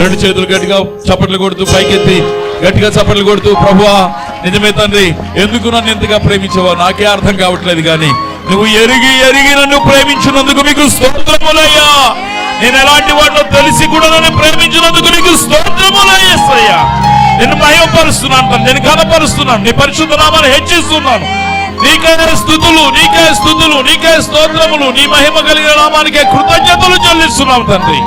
రెండు చేతులు గట్టిగా చప్పట్లు కొడుతూ పైకెత్తి. గట్టిగా చప్పట్లు కొడుతూ ప్రభువా నిజమే తండ్రి. ఎందుకు నన్ను ఎంతగా ప్రేమించావో నాకే అర్థం కావట్లేదు కానీ నువ్వు ఎరిగి ఎరిగి నన్ను ప్రేమించినందుకు మీకు స్తోత్రములయ్యా. నేను ఎలాంటి వాటిలో తెలిసి కూడా నన్ను ప్రేమించినందుకు నీకు స్తోత్రములయ్యా నేను తండ్రి. నేను కనపరుస్తున్నాను నీ పరిశుద్ధ నామాన్ని హెచ్చిస్తున్నాను. నీకే స్థుతులు నీకే స్థుతులు నీకే స్తోత్రములు. నీ మహిమ కలిగిన నామానికే కృతజ్ఞతలు చెల్లిస్తున్నాం తండ్రి.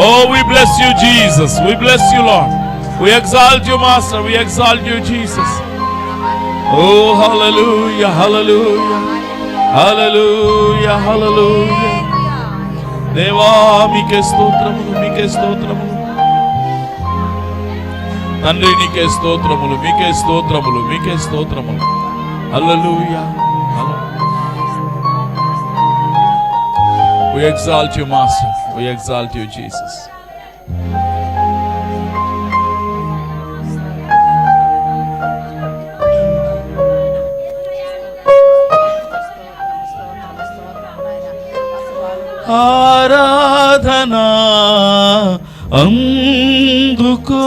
Oh, we bless you, Jesus. We bless you, Lord. We exalt you, Master. We exalt you, Jesus. Oh, hallelujah, hallelujah, hallelujah, hallelujah. దేవా మీకే స్తోత్రములు మీకే స్తోత్రములు తండ్రి నీకే స్తోత్రములు మీకే స్తోత్రములు మీకే స్తోత్రములు హల్లెలూయా We exalt you, Master. We exalt you, Jesus. ఆరాధనా అందుకో.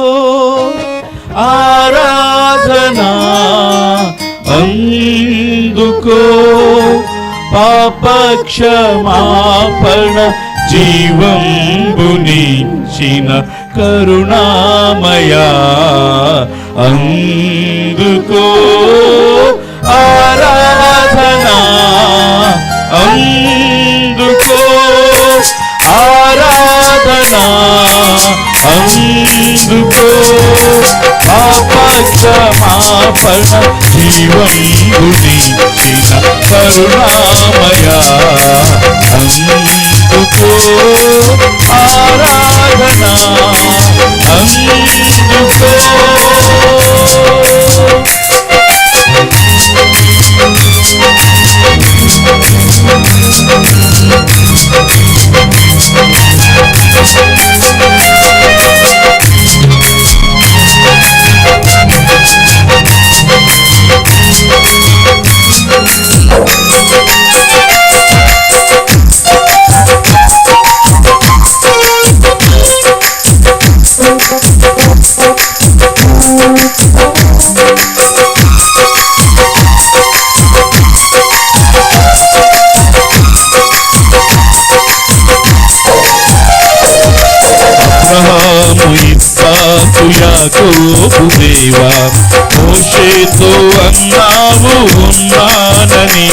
ఆరాధనా అందుకో. పాపక్షమాపణ క్షమాపణ జీవంబునిచ్చిన కరుణామయా అందుకో. అందుకో పాపక్షమాపణ జీవం గుణించిన కరుణామయా అందుకో ఆరాధనా అందుకో యాకోబు దేవా మోషేతో అన్నావు ఉన్నానని.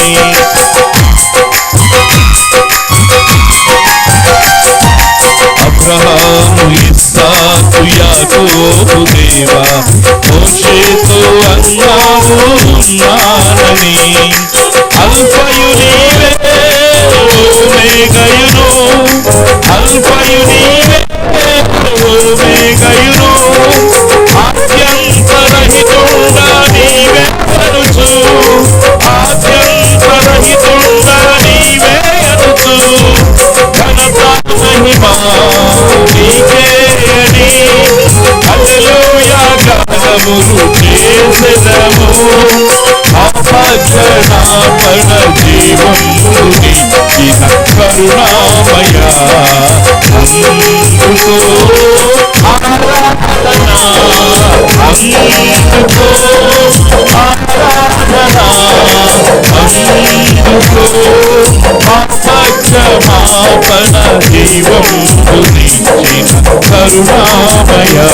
అబ్రహాము ఇస్సాకు యాకోబు దేవా మోషేతో అన్నావు ఉన్నానని. అల్పయు నీవే ఓమేగయును కరుణామయా అందుకో ఆరాధనా అందుకో ఆరాధనా అందుకో పాపక్షమాపణ జీవం కరుణామయా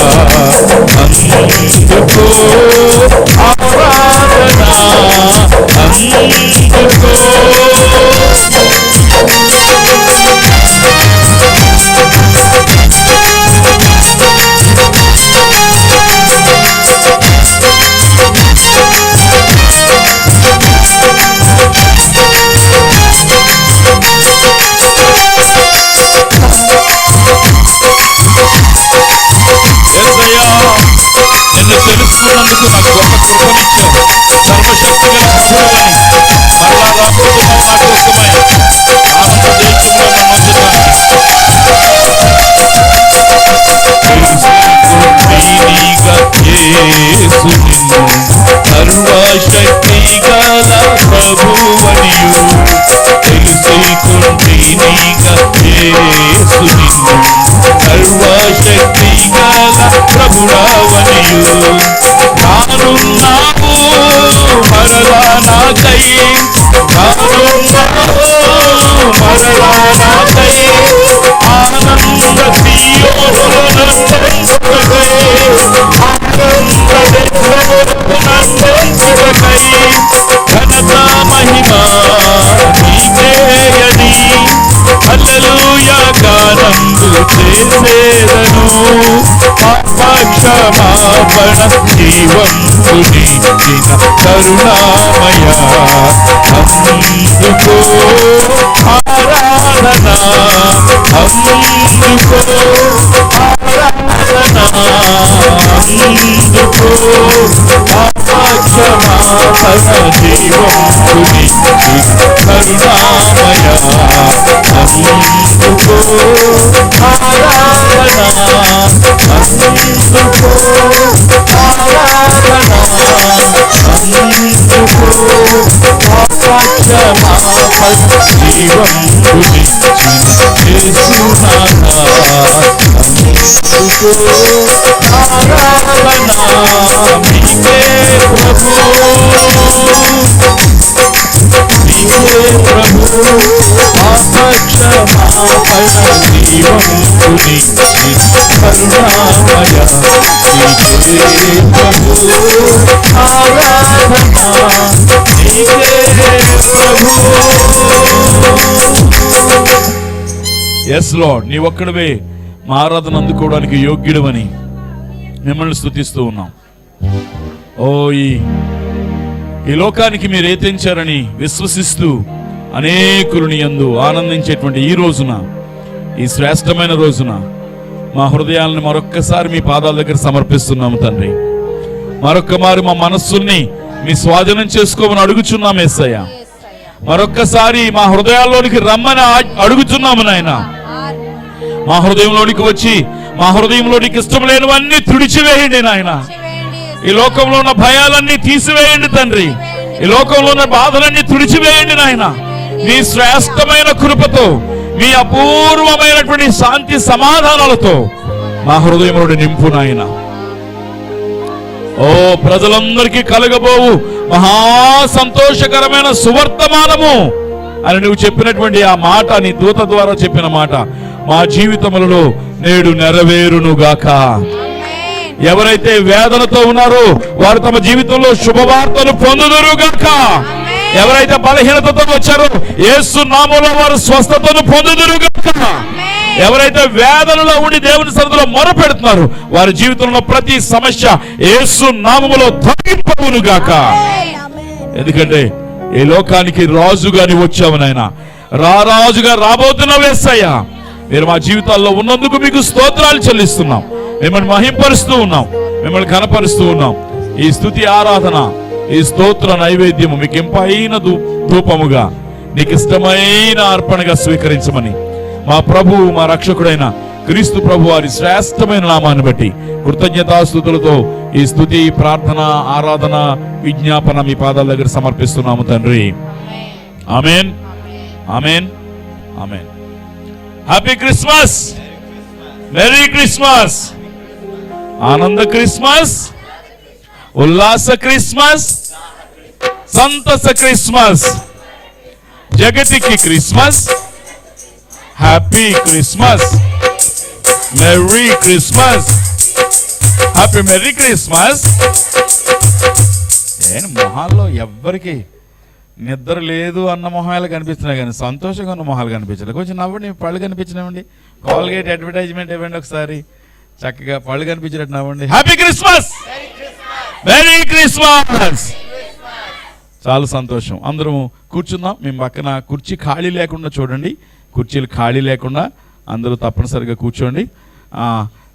సర్వశక్తి గల ప్రభువనియు తెలుసుకుంటేనిగా యేసు నిన్ను. సర్వశక్తి గల ప్రభుడవనియు రానున్నావు మరలా నాకై. రానున్నావు మరలా నాకై. ఆనంద సియోనులో నందించుటకై ఘనత మహిమ నీకేయని హల్లెలూయా గానందు చేసేదను. పాపక్షమాపణ జీవంతునిచ్చిన కరుణామయ. అందుకో పాపక్షమాపణ కరుణామయ అందుకో ఆరాధన అందుకో ఆరాధన అందుకో పాపక్షమాపణ జీవంతుని యేసునాథ ఆరాధన మీకే ప్రభు ప్రభు ఆపక్షమాపణ జీవంతుని కరుణామయ ప్రభు ఆరాధన ప్రభు ఎస్లో నీ ఒక్కడవే. మా ఆరాధన అందుకోవడానికి యోగ్యుడమని మిమ్మల్ని స్థుతిస్తూ ఉన్నాం. ఓ ఈ లోకానికి మీరు ఏతించారని విశ్వసిస్తూ అనేకులని యందు ఆనందించేటువంటి ఈ రోజున ఈ శ్రేష్టమైన రోజున మా హృదయాలను మరొక్కసారి మీ పాదాల దగ్గర సమర్పిస్తున్నాము తండ్రి. మరొక్కమారు మా మనస్సుల్ని మీ స్వాధీనం చేసుకోమని అడుగుచున్నాం ఎస్సయ్య మరొక్కసారి మా హృదయాల్లోనికి రమ్మని అడుగుచున్నాము అడుగుతున్నాము నాయన. మా హృదయంలోనికి వచ్చి మా హృదయంలోనికి ఇష్టం లేనివన్నీ తుడిచివేయండి నాయన. ఈ లోకంలో ఉన్న భయాలన్నీ తీసివేయండి తండ్రి. ఈ లోకంలో ఉన్న బాధలన్నీ తుడిచివేయండి నాయన. మీ శ్రేష్టమైన కృపతో మీ అపూర్వమైనటువంటి శాంతి సమాధానాలతో మా హృదయంలో నింపు నాయన. ఓ ప్రజలందరికీ కలగబోవు మహా సంతోషకరమైన సువర్తమానము అని నువ్వు చెప్పినటువంటి ఆ మాట నీ దూత ద్వారా చెప్పిన మాట. మా జీవితములలో నేడు నెరవేరును గాక ఎవరైతే వేదనతో ఉన్నారో వారు తమ జీవితంలో శుభవార్తలు పొందుదురు గాక ఎవరైతే బలహీనతతో వచ్చారో యేసు నామంలో వారు స్వస్థతను పొందుదురు గాక ఎవరైతే వేదనలో ఉండి దేవుని సన్నిధిలో మొర పెడుతున్నారు వారి జీవితంలో ప్రతి సమస్య యేసు నామములో తొలగింపవును గాక ఎందుకంటే ఈ లోకానికి రాజుగాని వచ్చావు నాయన. రారాజుగా రాబోతున్న వేసయ్యా మీరు మా జీవితాల్లో ఉన్నందుకు మీకు స్తోత్రాలు చెల్లిస్తున్నాం. మిమ్మల్ని మహింపరుస్తూ ఉన్నాం. మిమ్మల్ని కనపరుస్తూ ఉన్నాం. ఈ స్థుతి ఆరాధన ఈ స్తోత్ర నైవేద్యము మీకు ఇంపైన ధూపముగా నీకు ఇష్టమైన అర్పణగా స్వీకరించమని మా ప్రభువు మా రక్షకుడైన క్రీస్తు ప్రభు వారి శ్రేష్టమైన నామాన్ని బట్టి కృతజ్ఞతాస్థుతులతో ఈ స్థుతి ప్రార్థన ఆరాధన విజ్ఞాపన మీ పాదాల దగ్గర సమర్పిస్తున్నాము తండ్రి. Amen. Amen. Amen. Happy Christmas merry Christmas ఆనంద క్రిస్మస్ ఉల్లాస క్రిస్మస్ సంతస క్రిస్మస్ జగతికి Christmas happy Christmas merry Christmas happy merry Christmas నేను మొహాల్లో ఎవ్వరికి నిద్ర లేదు అన్న మొహాలు కనిపిస్తున్నాయి కానీ సంతోషంగా ఉన్న మొహాలు కనిపించలేదు. కొంచెం నవ్వండి పళ్ళు కనిపించినామండి కాల్గేట్ అడ్వర్టైజ్మెంట్ ఇవ్వండి ఒకసారి. చక్కగా పళ్ళు కనిపించినట్టు నవ్వండి. హ్యాపీ క్రిస్మస్ మెరీ క్రిస్మస్ చాలా సంతోషం. అందరం కూర్చుందాం. మేము పక్కన కుర్చీ ఖాళీ లేకుండా చూడండి. కుర్చీలు ఖాళీ లేకుండా అందరూ తప్పనిసరిగా కూర్చోండి.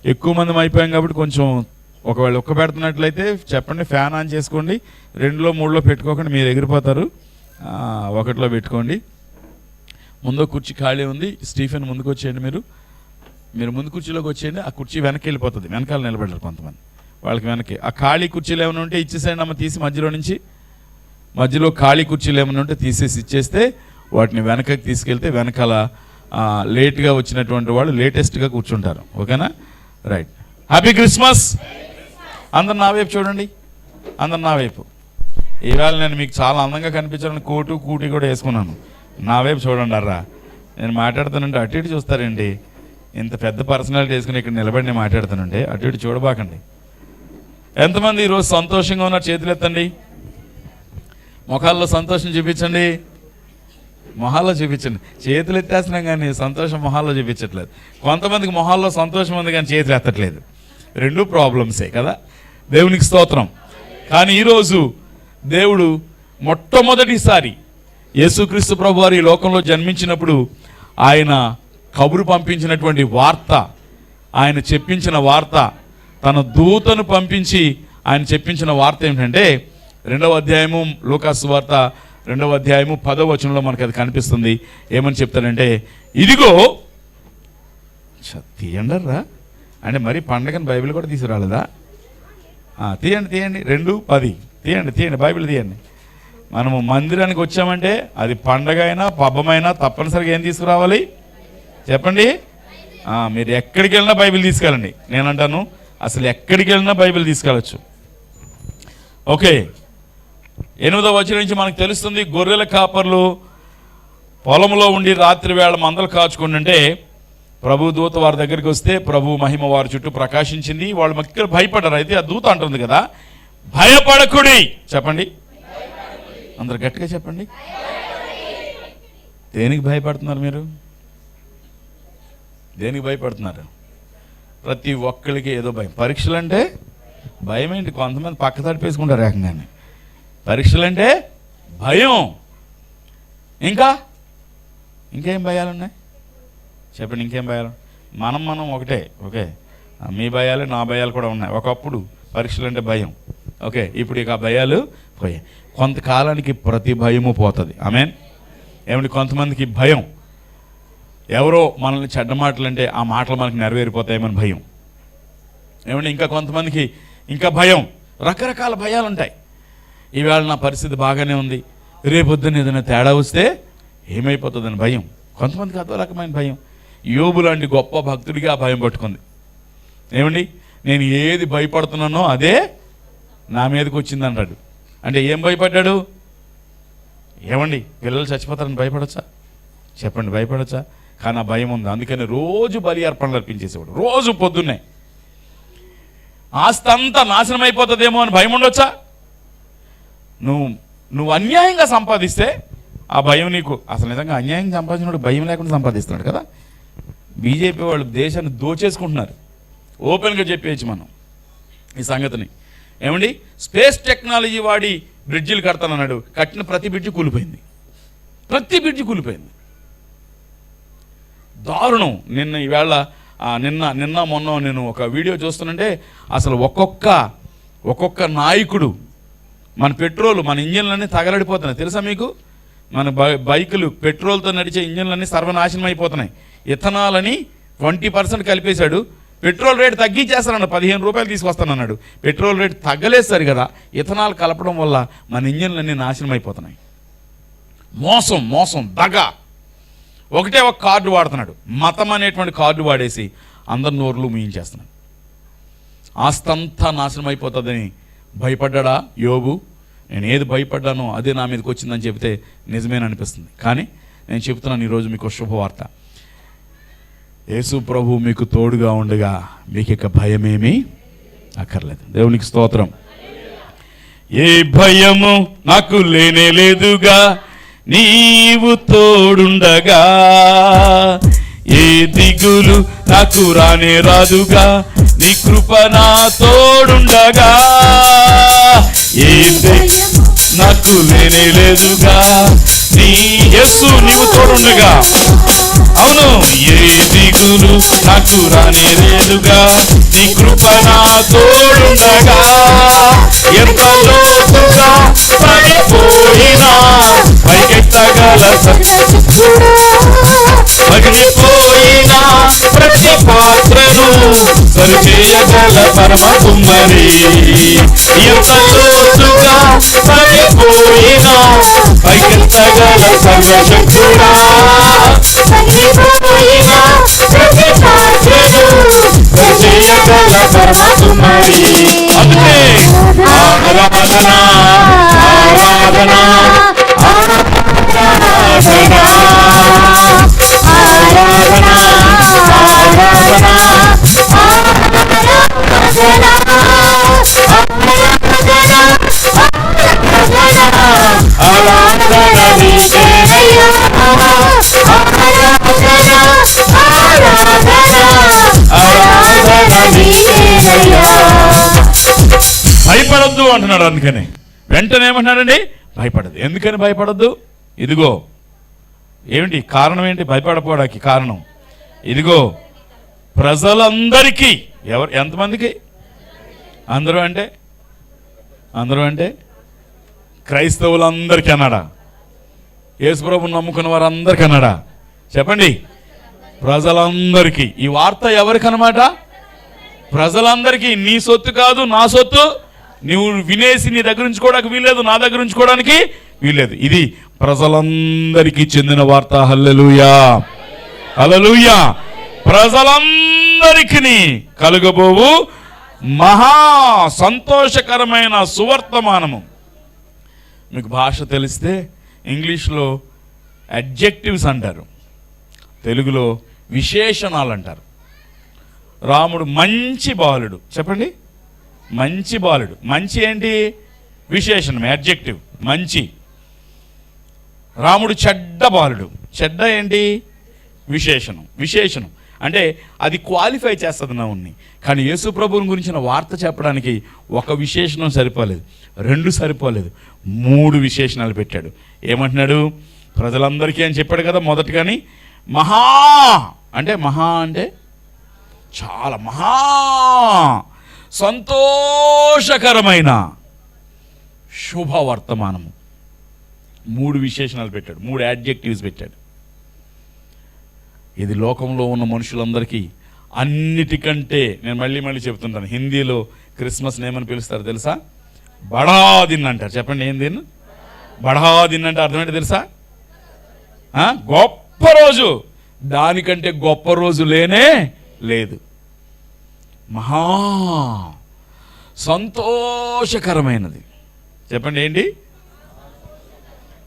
ఎక్కువ మంది అయిపోయాం కాబట్టి కొంచెం ఒకవేళ ఒక్క పెడుతున్నట్లయితే చెప్పండి ఫ్యాన్ ఆన్ చేసుకోండి. రెండులో మూడులో పెట్టుకోకండి మీరు ఎగిరిపోతారు. ఒకటిలో పెట్టుకోండి. ముందు కుర్చీ ఖాళీ ఉంది. స్టీఫెన్ ముందుకు వచ్చేయండి మీరు. మీరు ముందు కుర్చీలోకి వచ్చేయండి. ఆ కుర్చీ వెనక్కి వెళ్ళిపోతుంది. వెనకాల నిలబడ్డారు కొంతమంది. వాళ్ళకి వెనక్కి. ఆ ఖాళీ కుర్చీలు ఏమైనా ఉంటే ఇచ్చేసేయండి అమ్మ తీసి మధ్యలో నుంచి. మధ్యలో ఖాళీ కుర్చీలు ఏమైనా ఉంటే తీసేసి ఇచ్చేస్తే వాటిని వెనకకి తీసుకెళ్తే వెనకాల లేట్గా వచ్చినటువంటి వాళ్ళు లేటెస్ట్గా కూర్చుంటారు. ఓకేనా? రైట్. Happy Christmas! అందరు నా వైపు చూడండి. అందరు నా వైపు. ఈవేళ నేను మీకు చాలా అందంగా కనిపించాలని కోటు కూటి కూడా వేసుకున్నాను. నా వైపు చూడండి అర్రా. నేను మాట్లాడుతానంటే అటు ఇటు చూస్తారండి. ఇంత పెద్ద పర్సనాలిటీ వేసుకుని ఇక్కడ నిలబడి నేను అటు ఇటు చూడబాకండి. ఎంతమంది ఈరోజు సంతోషంగా ఉన్నారు చేతులు ఎత్తండి. ముఖాల్లో సంతోషం చూపించండి. మొహాల్లో చూపించండి. చేతులు ఎత్తేస్తున్నాం కానీ సంతోషం మొహాల్లో చూపించట్లేదు. కొంతమందికి మొహాల్లో సంతోషం ఉంది కానీ చేతులు ఎత్తట్లేదు. రెండు ప్రాబ్లమ్సే కదా? దేవునికి స్తోత్రం. కానీ ఈరోజు దేవుడు మొట్టమొదటిసారి యేసుక్రీస్తు ప్రభు వారి లోకంలో జన్మించినప్పుడు ఆయన కబురు పంపించినటువంటి వార్త ఆయన చెప్పించిన వార్త తన దూతను పంపించి ఆయన చెప్పించిన వార్త ఏమిటంటే రెండవ అధ్యాయము లోకాసు వార్త రెండవ అధ్యాయము పదవ వచనంలో మనకు అది కనిపిస్తుంది. ఏమని చెప్తారంటే ఇదిగో చ, తీయండర్రా. అంటే మరి పండగని బైబిల్ కూడా తీసుకురాలేదా? తీయండి తీయండి. రెండు పది. తీయండి తీయండి బైబిల్ తీయండి. మనము మందిరానికి వచ్చామంటే అది పండగ అయినా పబ్బమైనా తప్పనిసరిగా ఏం తీసుకురావాలి? చెప్పండి. మీరు ఎక్కడికి వెళ్ళినా బైబిల్ తీసుకెళ్ళండి. నేను అంటాను అసలు ఎక్కడికి వెళ్ళినా బైబిల్ తీసుకెళ్ళచ్చు. ఓకే. ఎనిమిదవ వచ్చిన నుంచి మనకు తెలుస్తుంది గొర్రెల కాపర్లు పొలంలో ఉండి రాత్రి వేళ మందలు కాచుకుంటుంటే ప్రభు దూత వారి దగ్గరికి వస్తే ప్రభు మహిమ వారి చుట్టూ ప్రకాశించింది. వాళ్ళు మక్కడ భయపడ్డారు. అయితే ఆ దూత అంటుంది కదా భయపడకుడి. చెప్పండి. అందరు గట్టిగా చెప్పండి. దేనికి భయపడుతున్నారు మీరు? దేనికి భయపడుతున్నారు? ప్రతి ఒక్కరికి ఏదో భయం. పరీక్షలు అంటే భయం ఏంటి కొంతమంది పక్క తడిపేసుకుంటారు ఏకంగానే. పరీక్షలు అంటే భయం. ఇంకా? ఇంకేం భయాలు ఉన్నాయి చెప్పండి ఇంకేం భయాలు? మనం మనం ఒకటే ఓకే? మీ భయాలు నా భయాలు కూడా ఉన్నాయి. ఒకప్పుడు పరీక్షలు అంటే భయం. ఓకే ఇప్పుడు ఇక ఆ భయాలు పోయాయి కొంతకాలానికి ప్రతి భయము పోతుంది. ఆమెన్? ఏమంటే కొంతమందికి భయం. ఎవరో మనల్ని చెడ్డ మాటలు అంటే ఆ మాటలు మనకి నెరవేరిపోతాయేమని భయం. ఏమంటే ఇంకా కొంతమందికి ఇంకా భయం. రకరకాల భయాలు ఉంటాయి ఈవేళ నా పరిస్థితి బాగానే ఉంది. రేపొద్దున ఏదైనా తేడా వస్తే ఏమైపోతుందని భయం. కొంతమందికి అదో రకమైన భయం. యోబు లాంటి గొప్ప భక్తుడిగా భయం పట్టుకుంది. ఏమండి నేను ఏది భయపడుతున్నానో అదే నా మీదకి వచ్చింది అన్నాడు అంటే ఏం భయపడ్డాడు? ఏమండి పిల్లలు చచ్చిపోతారని భయపడచ్చా? చెప్పండి భయపడచ్చా? కానీ ఆ భయం ఉంది. అందుకని రోజు బలి అర్పణలు అర్పించేసేవాడు. రోజు పొద్దున్నే. ఆస్తి అంతా నాశనం అయిపోతుందేమో అని భయం ఉండొచ్చా? నువ్వు నువ్వు అన్యాయంగా సంపాదిస్తే ఆ భయం నీకు అసలు నిజంగా అన్యాయం సంపాదించినప్పుడు భయం లేకుండా సంపాదిస్తున్నాడు కదా? బీజేపీ వాళ్ళు దేశాన్ని దోచేసుకుంటున్నారు. ఓపెన్గా చెప్పేయచ్చు మనం ఈ సంగతిని. ఏమండి? స్పేస్ టెక్నాలజీ వాడి బ్రిడ్జిలు కడతానన్నాడు. కట్టిన ప్రతి బ్రిడ్జి కూలిపోయింది. ప్రతి బ్రిడ్జి కూలిపోయింది. దారుణం. నిన్న ఈవేళ నిన్న నిన్న మొన్న నేను ఒక వీడియో చూస్తుంటే అసలు ఒక్కొక్క ఒక్కొక్క నాయకుడు మన పెట్రోల్ మన ఇంజన్లన్నీ తగలడిపోతున్నాయి. తెలుసా మీకు? మన బై బైకులు పెట్రోల్తో నడిచే ఇంజన్లన్నీ సర్వనాశనం అయిపోతున్నాయి ఇథనాలని ట్వంటీ పర్సెంట్ కలిపేశాడు. పెట్రోల్ రేట్ తగ్గించేస్తానన్నాడు పదిహేను రూపాయలు తీసుకొస్తానన్నాడు పెట్రోల్ రేట్ తగ్గలేదు కదా ఇథనాల్ కలపడం వల్ల మన ఇంజన్లన్నీ నాశనం అయిపోతున్నాయి మోసం మోసం దగ. ఒకటే ఒక కార్డు వాడుతున్నాడు. మతం అనేటువంటి కార్డు వాడేసి అందరి నోర్లు ముయించేస్తున్నాడు. ఆస్తంతా నాశనం అయిపోతుందని భయపడ్డా యోగు నేను ఏది భయపడ్డానో అదే నా మీదకి వచ్చిందని చెబితే నిజమేననిపిస్తుంది. కానీ నేను చెప్తున్నాను ఈరోజు మీకు శుభవార్త. యేసు ప్రభు మీకు తోడుగా ఉండగా మీకు ఇక భయమేమీ అక్కర్లేదు. దేవునికి స్తోత్రం. ఏ భయము నాకు లేనే లేదుగా నీవు తోడుండగా. ఏ దిగులు నాకు రానే రాదుగా నీ కృప నా తోడుండగా. ఏ నాకు లేనే లేదుగా నీ యస్సు నీవు తోడుండగా. అవును. ఏ దిగులు నాకు రానే లేదుగా నీ కృప నా తోడుండగా. ఎంత లోతుగా పడిపోయినా పైకెత్తగల పగిలిపోయిన ప్రతి పాత్రను సరిచేయగల పరమ కుమ్మరి ఎంత లోతుగా పడిపోయిన పైకెత్తగల సర్వశక్తుడా చేయగల పరమ కుమ్మరి అందుకే ఆరాధన ఆరాధన ఆరాధన నీకేనయ్యా ఆరాధన నీకేనయ్యా భయపడద్దు అంటున్నాడు అందుకని. వెంటనే ఏమంటున్నాడండి? భయపడదు. ఎందుకని భయపడద్దు? ఇదిగో. ఏమిటి? కారణం ఏంటి? భయపడపోవడానికి కారణం. ఇదిగో. ప్రజలందరికీ ఎవరు? ఎంతమందికి? అందరూ అంటే? అందరూ అంటే? క్రైస్తవులందరికీ అన్నాడా? యేసుప్రభుని నమ్ముకున్న వారందరికీ అన్నాడా? చెప్పండి. ప్రజలందరికీ. ఈ వార్త ఎవరికనమాట ప్రజలందరికీ నీ సొత్తు కాదు నా సొత్తు. నువ్వు వినేసి నీ దగ్గర ఉంచుకోవడానికి వీల్లేదు నా దగ్గర ఉంచుకోవడానికి వీల్లేదు. ఇది ప్రజలందరికీ చెందిన వార్త. హల్లెలుయా. హల్లెలుయా. ప్రజలందరికీ కలుగబోవు మహా సంతోషకరమైన సువర్తమానము. మీకు భాష తెలిస్తే ఇంగ్లీష్లో అడ్జెక్టివ్స్ అంటారు. తెలుగులో విశేషణాలు అంటారు. రాముడు మంచి బాలుడు. చెప్పండి? మంచి బాలుడు. మంచి ఏంటి? విశేషణం అడ్జెక్టివ్ మంచి. రాముడు చెడ్డ బాలుడు. చెడ్డ ఏంటి? విశేషణం. విశేషణం. అంటే అది క్వాలిఫై చేస్తుంది నవ్వుని కానీ యేసు ప్రభువుని గురించిన వార్త చెప్పడానికి ఒక విశేషణం సరిపోలేదు. రెండు సరిపోలేదు. మూడు విశేషణాలు పెట్టాడు. ఏమంటున్నాడు? ప్రజలందరికీ అని చెప్పాడు కదా మొదటి కానీ మహా! అంటే మహా అంటే చాలా మహా సంతోషకరమైన శుభవర్తమానము. మూడు విశేషణాలు పెట్టాడు మూడు యాడ్జెక్టివ్స్ పెట్టాడు. ఇది లోకంలో ఉన్న మనుషులందరికీ అన్నిటికంటే నేను మళ్ళీ మళ్ళీ చెప్తుంటాను హిందీలో క్రిస్మస్ నేమని పిలుస్తారు తెలుసా? బడాదిన్ అంటారు. చెప్పండి ఏం దీన్ని బడాదిన్ అంటే అర్థమేంటి తెలుసా? గొప్ప రోజు. దానికంటే గొప్ప రోజు లేనే లేదు. మహా సంతోషకరమైనది. చెప్పండి ఏంటి?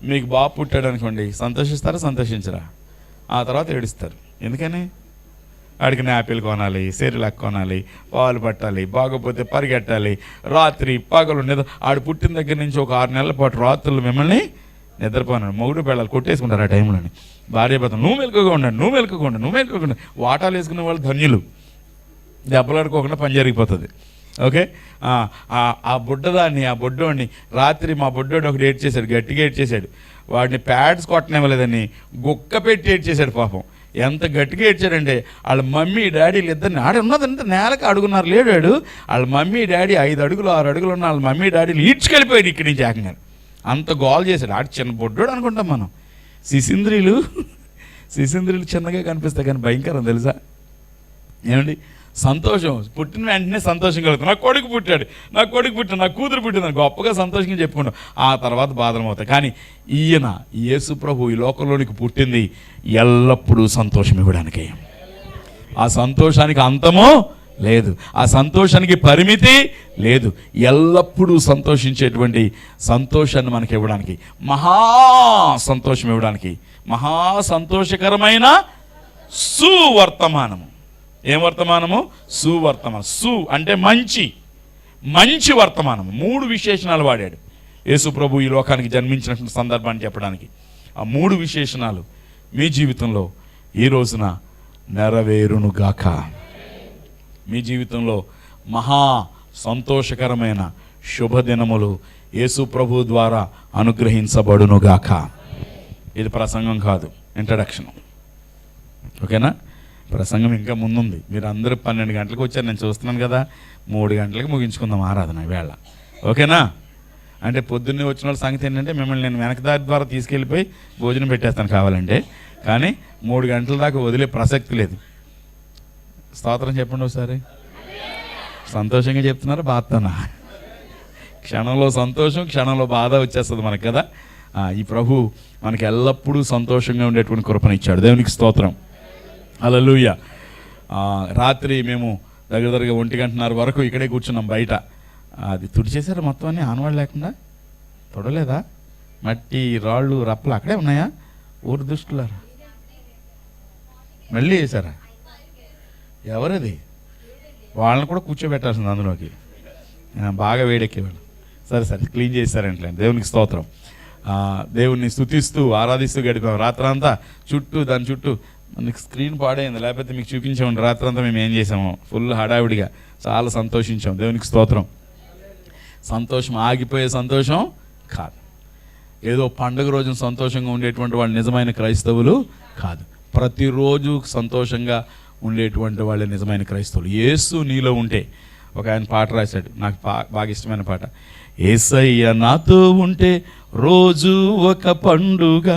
మీకు బాబు పుట్టాడు అనుకోండి సంతోషిస్తారా సంతోషించరా? ఆ తర్వాత ఏడుస్తారు. ఎందుకని? ఆడికి యాపిల్ కొనాలి సెరిలాక్ కొనాలి పాలు పట్టాలి బాగోపోతే పరిగెట్టాలి రాత్రి పగలు నిద్ర ఆడు పుట్టిన దగ్గర నుంచి ఒక ఆరు నెలల పాటు రాత్రులు మిమ్మల్ని నిద్రపోనాడు మొగుడు పిల్లలు కొట్టేసుకుంటారు ఆ టైంలోని. భార్య భర్త నువ్వు మెలకుగా ఉండండి నువ్వు మెలకుగా ఉండండి నువ్వు మెలకుగా ఉండండి వాటాలు వేసుకునే వాళ్ళు ధన్యులు. దెబ్బలాడుకోకుండా పని జరిగిపోతుంది. ఓకే? ఆ, బుడ్డదాన్ని ఆ బుడ్డోడిని రాత్రి మా బుడ్డోడు ఒకటి ఏడ్ చేశాడు గట్టిగా ఏడ్ చేశాడు. వాడిని ప్యాడ్స్ కొట్టనివ్వలేదని గుక్క పెట్టి ఏడ్ చేశాడు పాపం. ఎంత గట్టిగా ఏడ్చాడంటే వాళ్ళ మమ్మీ డాడీలు ఇద్దరిని ఆడ ఉన్నదంటే నేలకు అడుగున్నారు. లేడాడు వాళ్ళ మమ్మీ డాడీ ఐదు అడుగులు ఆరు అడుగులు ఉన్న వాళ్ళ మమ్మీ డాడీలు ఈడ్చుకెళ్ళిపోయాడు ఇక్కడి నుంచి ఏకంగా అంత గోల్ చేశాడు. ఆడు చిన్న బొడ్డోడు అనుకుంటాం మనం. శిశింద్రిలు శిశింద్రిలు చిన్నగా కనిపిస్తాయి కానీ భయంకరం తెలుసా? ఏమండి? సంతోషం. పుట్టిన వెంటనే సంతోషం కలుగుతుంది. నా కొడుకు పుట్టాడు. నా కొడుకు పుట్టాడు నా కూతురు పుట్టింది గొప్పగా సంతోషంగా చెప్పుకుంటాం. ఆ తర్వాత బాధలు అవుతాయి కానీ ఈయన యేసు ప్రభు ఈ లోకంలోనికి పుట్టింది ఎల్లప్పుడూ సంతోషం ఇవ్వడానికి. ఆ సంతోషానికి అంతము లేదు. ఆ సంతోషానికి పరిమితి లేదు. ఎల్లప్పుడూ సంతోషించేటువంటి సంతోషాన్ని మనకి ఇవ్వడానికి మహా సంతోషం ఇవ్వడానికి మహా సంతోషకరమైన సువర్తమానము. ఏం వర్తమానము? సువర్తమానం సు అంటే మంచి మంచి వర్తమానం మూడు విశేషణాలు వాడాడు. యేసు ప్రభు ఈ లోకానికి జన్మించిన సందర్భాన్ని చెప్పడానికి. ఆ మూడు విశేషణాలు మీ జీవితంలో ఈ రోజున నెరవేరునుగాక. మీ జీవితంలో మహా సంతోషకరమైన శుభదినములు యేసు ప్రభు ద్వారా అనుగ్రహించబడునుగాక. ఇది ప్రసంగం కాదు ఇంట్రడక్షన్ ఓకేనా? ప్రసంగం ఇంకా ముందుంది. మీరు అందరూ పన్నెండు గంటలకు వచ్చారు నేను చూస్తున్నాను కదా. మూడు గంటలకు ముగించుకుందాం ఆరాధన వేళ. ఓకేనా? అంటే పొద్దున్నే వచ్చిన వాళ్ళ సంగతి ఏంటంటే మిమ్మల్ని నేను వెనకదారి ద్వారా తీసుకెళ్ళిపోయి భోజనం పెట్టేస్తాను కావాలంటే. కానీ మూడు గంటల దాకా వదిలే ప్రసక్తి లేదు. స్తోత్రం చెప్పండి ఒకసారి. సంతోషంగా చెప్తున్నారా బాధనా. క్షణంలో సంతోషం క్షణంలో బాధ వచ్చేస్తుంది మనకి కదా? ఈ ప్రభు మనకి ఎల్లప్పుడూ సంతోషంగా ఉండేటువంటి కృపనిచ్చాడు. దేవునికి స్తోత్రం. అలలుయ రాత్రి మేము దగ్గర దగ్గర ఒంటి గంటన్నర వరకు ఇక్కడే కూర్చున్నాం బయట. అది తుడిచేశారు మొత్తం అన్ని ఆనవాళ్ళు లేకుండా? తొడలేదా? మట్టి రాళ్ళు రప్పలు అక్కడే ఉన్నాయా? ఊరు దుష్టులారా? మళ్ళీ వేసారా ఎవరది? వాళ్ళని కూడా కూర్చోబెట్టాల్సింది అందులోకి. బాగా వేడెక్కేవాళ్ళు. సరే సరే క్లీన్ చేశారంటే దేవునికి స్తోత్రం. దేవుణ్ణి స్థుతిస్తూ ఆరాధిస్తూ గడిపాం రాత్రంతా చుట్టూ దాని చుట్టూ మనకి స్క్రీన్ పాడైంది. లేకపోతే మీకు చూపించామండి. రాత్రంతా మేము ఏం చేసాము. ఫుల్ హడావిడిగా. చాలా సంతోషించాం. దేవునికి స్తోత్రం. సంతోషం ఆగిపోయే సంతోషం కాదు. ఏదో పండుగ రోజున సంతోషంగా ఉండేటువంటి వాళ్ళు నిజమైన క్రైస్తవులు కాదు. ప్రతిరోజు సంతోషంగా ఉండేటువంటి వాళ్ళే నిజమైన క్రైస్తవులు. యేసు నీలో ఉంటే ఒక ఆయన పాట రాశాడు నాకు బాగా ఇష్టమైన పాట. ఏసయ్య నాతో ఉంటే రోజు ఒక పండుగ.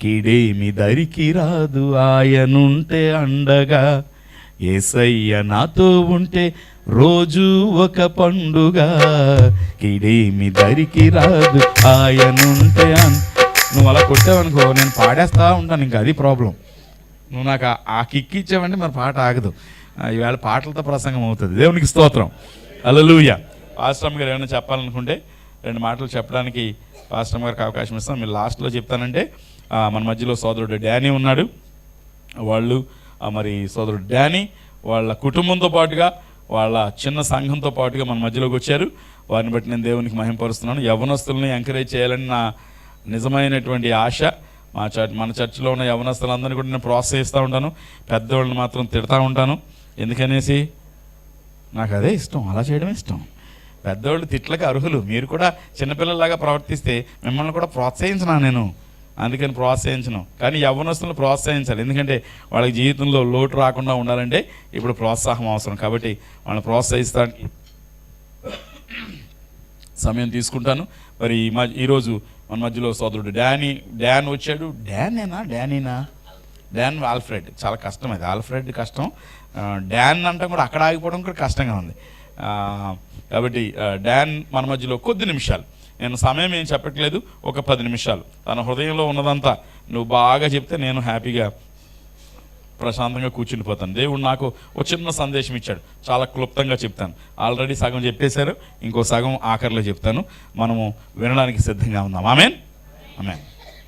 కిడేమి దరికి రాదు ఆయనుంటే అండగా. ఏసయ్య నాతో ఉంటే రోజు ఒక పండుగ. కిడేమి దరికి రాదు ఆయనుంటే అన్ నువ్వు అలా కొట్టావనుకో నేను పాడేస్తా ఉంటాను ఇంకా అది ప్రాబ్లం. నువ్వు నాకు ఆ- కిక్ ఇచ్చావంటే మరి పాట ఆగదు. ఈవేళ పాటలతో ప్రసంగం అవుతుంది. దేవునికి స్తోత్రం. అలలుయ ఆశ్రమ్ గారు ఏమైనా చెప్పాలనుకుంటే రెండు మాటలు చెప్పడానికి పాస్టమ్ గారికి అవకాశం ఇస్తాం. మీరు లాస్ట్లో చెప్తానంటే మన మధ్యలో సోదరుడు డానీ ఉన్నాడు. వాళ్ళు మరి సోదరుడు డానీ వాళ్ళ కుటుంబంతో పాటుగా వాళ్ళ చిన్న సంఘంతో పాటుగా మన మధ్యలోకి వచ్చారు. వారిని బట్టి నేను దేవునికి మహింపరుస్తున్నాను. యవనస్తుల్ని ఎంకరేజ్ చేయాలని నా నిజమైనటువంటి ఆశ. మా చర్చ్ మన చర్చిలో ఉన్న యవనస్తులందరినీ కూడా నేను ప్రోత్సహిస్తూ ఉంటాను. పెద్దవాళ్ళని మాత్రం తిడతా ఉంటాను. ఎందుకనేసి నాకు అదే ఇష్టం అలా చేయడం ఇష్టం. పెద్దవాళ్ళు తిట్లకు అర్హులు. మీరు కూడా చిన్నపిల్లలాగా ప్రవర్తిస్తే మిమ్మల్ని కూడా ప్రోత్సహించినా నేను? అందుకని ప్రోత్సహించను. కానీ యవ్వనస్తులను ప్రోత్సహించాలి. ఎందుకంటే వాళ్ళకి జీవితంలో లోటు రాకుండా ఉండాలంటే ఇప్పుడు ప్రోత్సాహం అవసరం. కాబట్టి వాళ్ళని ప్రోత్సహిస్తానికి సమయం తీసుకుంటాను. మరి ఈ మా ఈరోజు మన మధ్యలో సోదరుడు డానీ డాన్ వచ్చాడు. డానేనా? డానీనా? Don Alfred. చాలా కష్టం అది. ఆల్ఫ్రెడ్ కష్టం. డాన్ అంటే కూడా అక్కడ ఆగిపోవడం కూడా కష్టంగా ఉంది. కాబట్టి డాన్ మన మధ్యలో కొద్ది నిమిషాలు. నేను సమయం ఏం చెప్పట్లేదు. ఒక పది నిమిషాలు. తన హృదయంలో ఉన్నదంతా నువ్వు బాగా చెప్తే నేను హ్యాపీగా ప్రశాంతంగా కూర్చుని పోతాను. దేవుడు నాకు ఒక చిన్న సందేశం ఇచ్చాడు. చాలా క్లుప్తంగా చెప్తాను. ఆల్రెడీ సగం చెప్పేశారు. ఇంకో సగం ఆఖరిలో చెప్తాను. మనము వినడానికి సిద్ధంగా ఉన్నాం ఆమెన్ ఆమెన్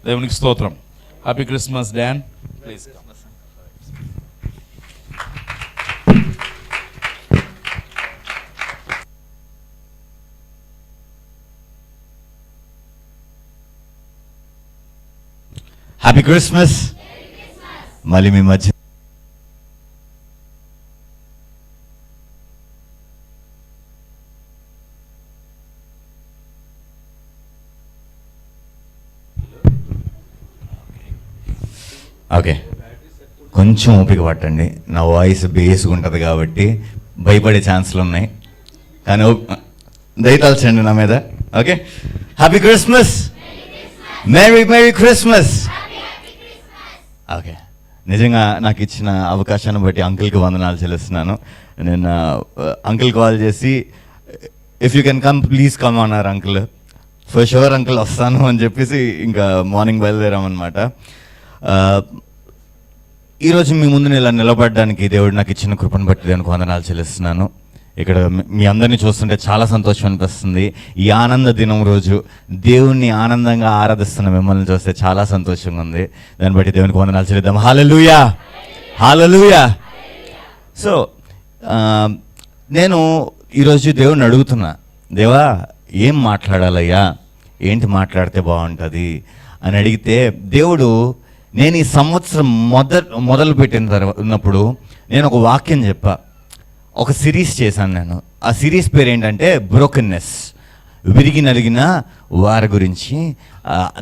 దేవునికి స్తోత్రం. Happy Christmas Don please happy Christmas మళ్ళీ మీ మధ్య ఓకే. కొంచెం ఓపిక పట్టండి. నా వాయిస్ బేస్గా ఉంటుంది కాబట్టి భయపడే ఛాన్సులు ఉన్నాయి. కానీ ఓ- దయతలచండి నా మీద. Okay. Happy Christmas merry merry Christmas okay. నిజంగా నాకు ఇచ్చిన అవకాశాన్ని బట్టి అంకుల్కి వందనాలు చెల్లిస్తున్నాను. నేను అంకుల్ కాల్ చేసి if you can come please come అన్నారు అంకుల్. ఫర్ షూర్ అంకుల్ వస్తాను అని చెప్పేసి ఇంకా మార్నింగ్ బయలుదేరామన్నమాట. ఈరోజు మీ ముందు ఇలా నిలబడడానికి దేవుడు నాకు ఇచ్చిన కృపను బట్టి దానికి వందనాలు చెల్లిస్తున్నాను. ఇక్కడ మీ- అందరినీ చూస్తుంటే చాలా సంతోషం అనిపిస్తుంది. ఈ ఆనంద దినం రోజు దేవుణ్ణి ఆనందంగా ఆరాధిస్తున్న మిమ్మల్ని చూస్తే చాలా సంతోషంగా ఉంది. దాన్ని బట్టి దేవునికి వందనాలు చెల్లిద్దాం. హాలలుయా హాలలుయా సో నేను ఈరోజు దేవుణ్ణి అడుగుతున్నా. దేవా ఏం మాట్లాడాలయ్యా? ఏంటి మాట్లాడితే బాగుంటుంది? అని అడిగితే దేవుడు నేను ఈ సంవత్సరం మొద మొదలు పెట్టిన తర్వాత ఉన్నప్పుడు నేను ఒక వాక్యం చెప్పా. ఒక సిరీస్ చేశాను నేను. ఆ సిరీస్ పేరు ఏంటంటే బ్రోకెన్నెస్. విరిగి నలిగిన వారి గురించి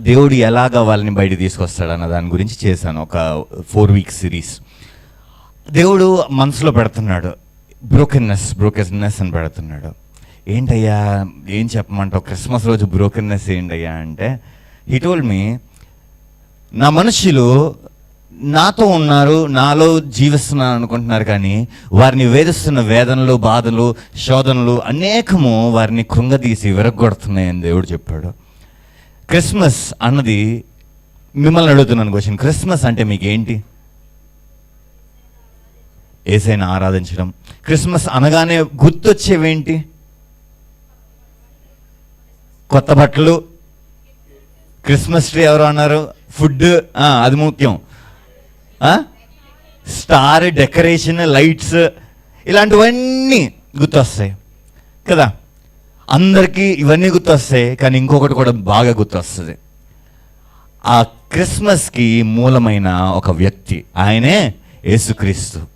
దేవుడు ఎలాగ వాళ్ళని బయట తీసుకొస్తాడు అన్న దాని గురించి చేశాను. ఒక ఫోర్ వీక్ సిరీస్. దేవుడు మనసులో పెడుతున్నాడు. బ్రోకెన్నెస్ బ్రోకెన్నెస్ అని పెడుతున్నాడు. ఏంటయ్యా ఏం చెప్పమంటావు? క్రిస్మస్ రోజు బ్రోకెన్నెస్ ఏంటయ్యా అంటే హీ టోల్డ్ మీ నా మనుషులు నాతో ఉన్నారు నాలో జీవిస్తున్నాను అనుకుంటున్నారు కానీ వారిని వేధిస్తున్న వేదనలు బాధలు శోధనలు అనేకము వారిని కృంగదీసి విరగొడుతున్నాయని దేవుడు చెప్పాడు. క్రిస్మస్ అన్నది మిమ్మల్ని అడుగుతున్నాను క్వశ్చన్. క్రిస్మస్ అంటే మీకేంటి? ఏసైనా ఆరాధించడం. క్రిస్మస్ అనగానే గుర్తొచ్చేవేంటి? కొత్త బట్టలు. క్రిస్మస్ ట్రీ ఎవరు అన్నారు? ఫుడ్. అది ముఖ్యం. స్టార్ డెకరేషన్ లైట్స్ ఇలాంటివన్నీ గుర్తొస్తాయి. కదా? అందరికీ ఇవన్నీ గుర్తొస్తాయి కానీ ఇంకొకటి కూడా బాగా గుర్తొస్తుంది. ఆ క్రిస్మస్కి మూలమైన ఒక వ్యక్తి ఆయనే యేసుక్రీస్తు.